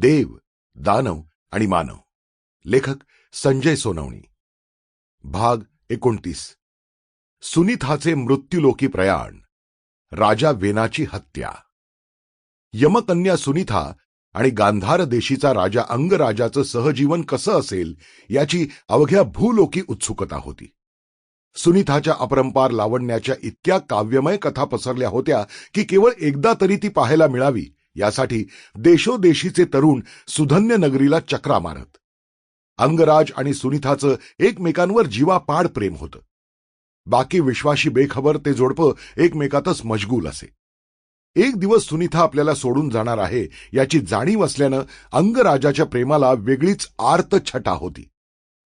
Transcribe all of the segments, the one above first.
देव दानव आणि मानव. लेखक संजय सोनवणी. भाग एकोणतीस. सुनीथाचे मृत्यूलोकी प्रयाण. राजा वेनाची हत्या. यमकन्या सुनीथा आणि गांधार देशीचा राजा अंगराजाचं सहजीवन कसं असेल याची अवघ्या भूलोकी उत्सुकता होती. सुनीताच्या अपरंपार लावण्याच्या इतक्या काव्यमय कथा पसरल्या होत्या की केवळ एकदा तरी ती पाहायला मिळावी यासाठी देशोदेशीचे तरुण सुधन्य नगरीला चक्रा मारत. अंगराज आणि सुनीताचं एकमेकांवर जीवापाड प्रेम होतं. बाकी विश्वाशी बेखबर ते जोडपं एकमेकातच मशगूल असे. एक दिवस सुनीता आपल्याला सोडून जाणार आहे याची जाणीव असल्यानं अंगराजाच्या प्रेमाला वेगळीच आर्त छटा होती.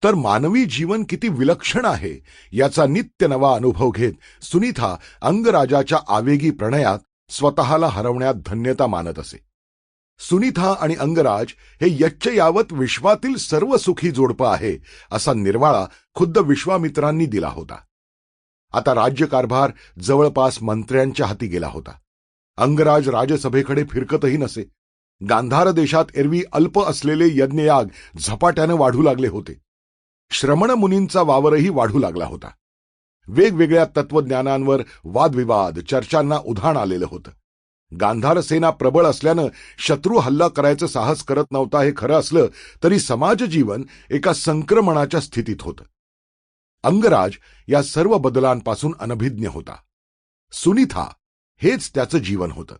तर मानवी जीवन किती विलक्षण आहे याचा नित्य नवा अनुभव घेत सुनीता अंगराजाच्या आवेगी प्रणयात स्वतःला हरवण्यात धन्यता मानत असे. सुनीता आणि अंगराज हे यच्च यावत विश्वातील सर्व सुखी जोडपं आहे असा निर्वाळा खुद्द विश्वामित्रांनी दिला होता. आता राज्यकारभार जवळपास मंत्र्यांच्या हाती गेला होता. अंगराज राजसभेकडे फिरकतही नसे. गांधार देशात एरवी अल्प असलेले यज्ञयाग झपाट्यानं वाढू लागले होते. श्रमण मुनींचा वावरही वाढू लागला होता. वेगवेगळ्या तत्वज्ञानांवर वादविवाद चर्चांना उधाण आलेलं होतं. गांधार सेना प्रबळ असल्यानं शत्रू हल्ला करायचं साहस करत नव्हता हे खरं असलं तरी समाज जीवन एका संक्रमणाच्या स्थितीत होतं. अंगराज या सर्व बदलांपासून अनभिज्ञ होता. सुनीथा हेच त्याचं जीवन होतं.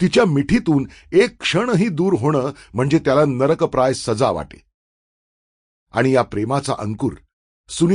तिच्या मिठीतून एक क्षणही दूर होणं म्हणजे त्याला नरकप्राय सजा वाटे. आणि या प्रेमाचा अंकुर सुनी